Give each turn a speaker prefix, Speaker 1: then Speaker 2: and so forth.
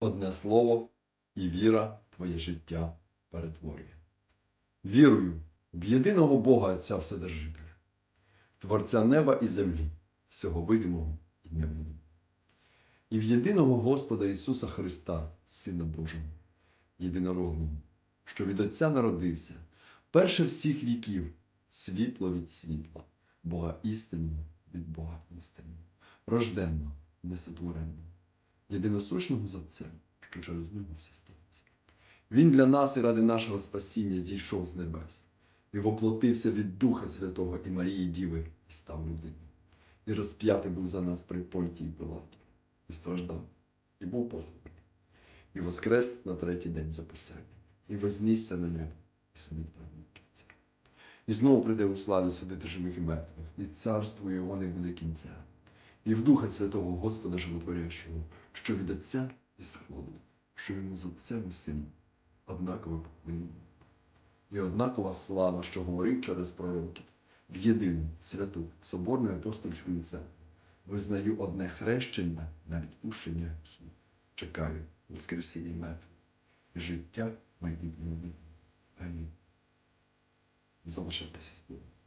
Speaker 1: одне слово, і віра твоє життя перетворює. Вірую в єдиного Бога Отця Вседержителя, Творця неба і землі, всього видимого і невидимого. І в єдиного Господа Ісуса Христа, Сина Божого, єдинородного, що від Отця народився, перше всіх віків, світло від світла, Бога істинного від Бога істинного, рожденного, несотвореного, єдиносушного з Отцем, що через нього все сталося. Він для нас і ради нашого спасіння зійшов з небес і воплотився від Духа Святого і Марії Діви і став людиною. І розп'ятий був за нас при Понтії Пилаті, і страждав, і був похований, і воскрес на третій день за посердя, і вознісся на небо, і сидить Отця. І знову прийде у славі судити живих і мертвих, і царство його не буде кінця. І в Духа Святого Господа Животворящого, що від Отця і сходу, що йому з Отцем і Сином однаково поклоніння. І однакова слава, що говорив через пророків, в єдину, святу, соборну апостольську церкву. Визнаю одне хрещення на відпущення. Чекаю Воскресіння мертвих і життя майбутнього. Амінь. Залишайтеся з Богом.